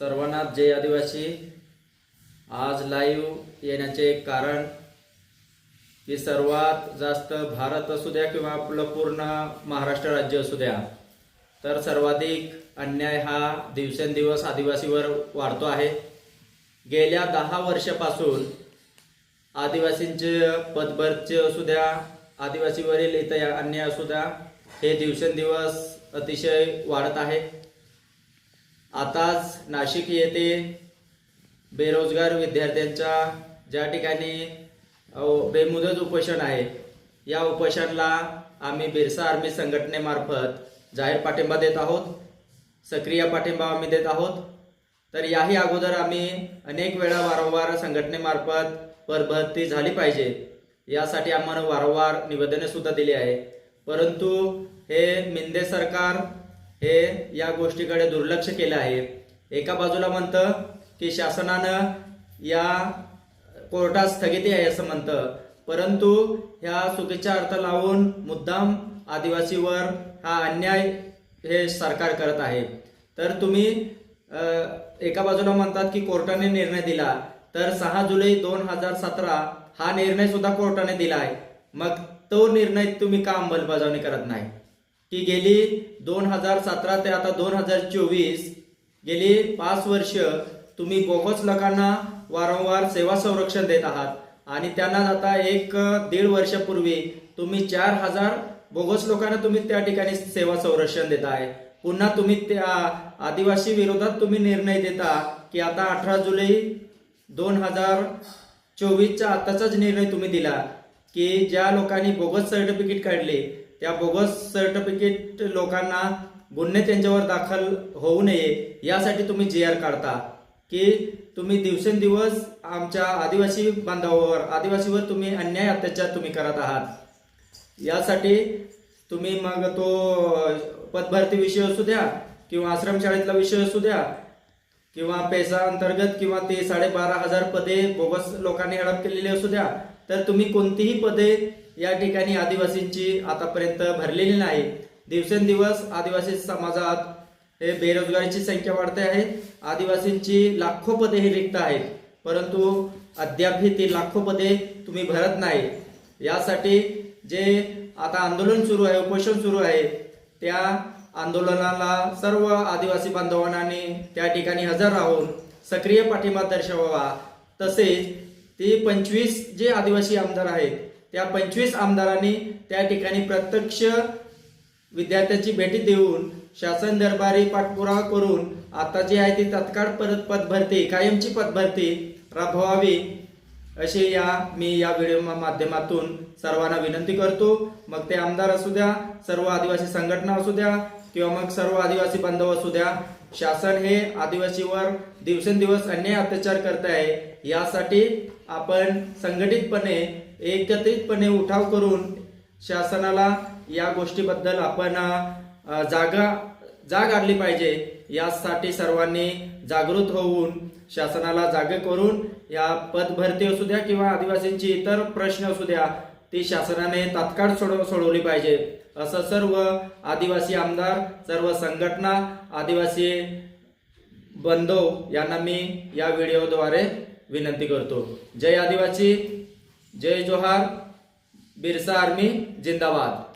सर्वांना जय आदिवासी. आज लाईव्ह येण्याचे एक कारण की सर्वात जास्त भारत असू द्या किंवा आपलं पूर्ण महाराष्ट्र राज्य असू द्या तर सर्वाधिक अन्याय हा दिवसेंदिवस आदिवासीवर वाढतो आहे. गेल्या दहा वर्षापासून आदिवासींचे पदभरचे असू द्या आदिवासीवरील इतर अन्याय असू द्या हे दिवसेंदिवस अतिशय वाढत आहे. आताच नाशिक येथे बेरोजगार विद्यार्थ्यांच्या ज्या ठिकाणी बेमुदत उपोषण आहे या उपोषणाला आम्ही बिरसा आर्मी संघटनेमार्फत जाहीर पाठिंबा देत आहोत सक्रिय पाठिंबा आम्ही देत आहोत. तर याही अगोदर आम्ही अनेक वेळा वारंवार संघटनेमार्फत परभरती झाली पाहिजे यासाठी आम्हाला वारंवार निवेदनेसुद्धा दिली आहे. परंतु हे मिंदे सरकार हे या गोष्टीकडे दुर्लक्ष केलं आहे. एका बाजूला म्हणतं की शासनानं या कोर्टात स्थगिती आहे असं म्हणतं. परंतु ह्या चुकीचा अर्थ लावून मुद्दाम आदिवासीवर हा अन्याय हे सरकार करत आहे. तर तुम्ही एका बाजूला म्हणतात की कोर्टाने निर्णय दिला. तर सहा जुलै दोन हजार सतरा हा निर्णय सुद्धा कोर्टाने दिला आहे. मग तो निर्णय तुम्ही का अंमलबजावणी करत नाही? की गेली दोन हजार सतरा ते आता दोन हजार चोवीस गेली पाच वर्ष तुम्ही बोगस लोकांना वारंवार सेवा संरक्षण देत आहात. आणि त्यांना आता एक दीड वर्षापूर्वी तुम्ही चार हजार बोगस लोकांना तुम्ही त्या ठिकाणी सेवा संरक्षण देत आहे. पुन्हा तुम्ही त्या आदिवासी विरोधात तुम्ही निर्णय देता की आता अठरा जुलै दोन हजार चोवीसचा आताचाच निर्णय तुम्ही दिला की ज्या लोकांनी बोगस सर्टिफिकेट काढले त्या बोगस सर्टिफिकेट लोकांना गुन्हे त्यांच्यावर दाखल होऊ नये यासाठी तुम्ही जी आर काढता. की तुम्ही दिवसेंदिवस आमच्या आदिवासी बांधवावर आदिवासीवर तुम्ही अन्याय अत्याचार तुम्ही करत आहात. यासाठी तुम्ही मग तो पदभरती विषय असू द्या किंवा आश्रमशाळेतला विषय असू द्या किंवा पैसा अंतर्गत किंवा ते साडेबारा हजार पदे बोगस लोकांनी हडप केलेली असू द्या तर तुम्ही कोणतीही पदे या ठिकाणी आदिवासींची आतापर्यंत भरलेली नाही. दिवसेंदिवस आदिवासी समाजात हे बेरोजगारीची संख्या वाढते आहे. आदिवासींची लाखो पदे ही रिक्त आहेत. परंतु अद्यापही ती लाखो पदे तुम्ही भरत नाही. यासाठी जे आता आंदोलन सुरू आहे उपोषण सुरू आहे त्या आंदोलनाला सर्व आदिवासी बांधवांनी त्या ठिकाणी हजर राहून सक्रिय पाठिंबा दर्शवावा. तसेच ते पंचवीस जे आदिवासी आमदार आहेत त्या पंचवीस आमदारांनी त्या ठिकाणी प्रत्यक्ष विद्यार्थ्यांची भेटी देऊन शासन दरबारी पाठपुरावा करून आता जी आहे ती तत्काळ परत पदभरती कायमची पदभरती राबवावी अशी या मी या व्हिडिओ माध्यमातून सर्वांना विनंती करतो. मग ते आमदार असू द्या सर्व आदिवासी संघटना असू द्या किंवा मग सर्व आदिवासी बांधव असू द्या शासन हे आदिवासीवर दिवसेंदिवस अन्याय अत्याचार करत आहे. यासाठी आपण संघटितपणे एकत्रितपणे उठाव करून शासनाला या गोष्टीबद्दल आपण जागा जाग आणली पाहिजे. यासाठी सर्वांनी जागृत होऊन शासनाला जागे करून या पदभरती असू द्या किंवा आदिवासींची इतर प्रश्न असू द्या ती शासनाने तात्काळ सोडव सोडवली पाहिजे. असं सर्व आदिवासी आमदार सर्व संघटना आदिवासी बंधव यांना मी या व्हिडिओद्वारे विनंती करतो. जय आदिवासी जय जोहार बिरसा आर्मी जिंदाबाद.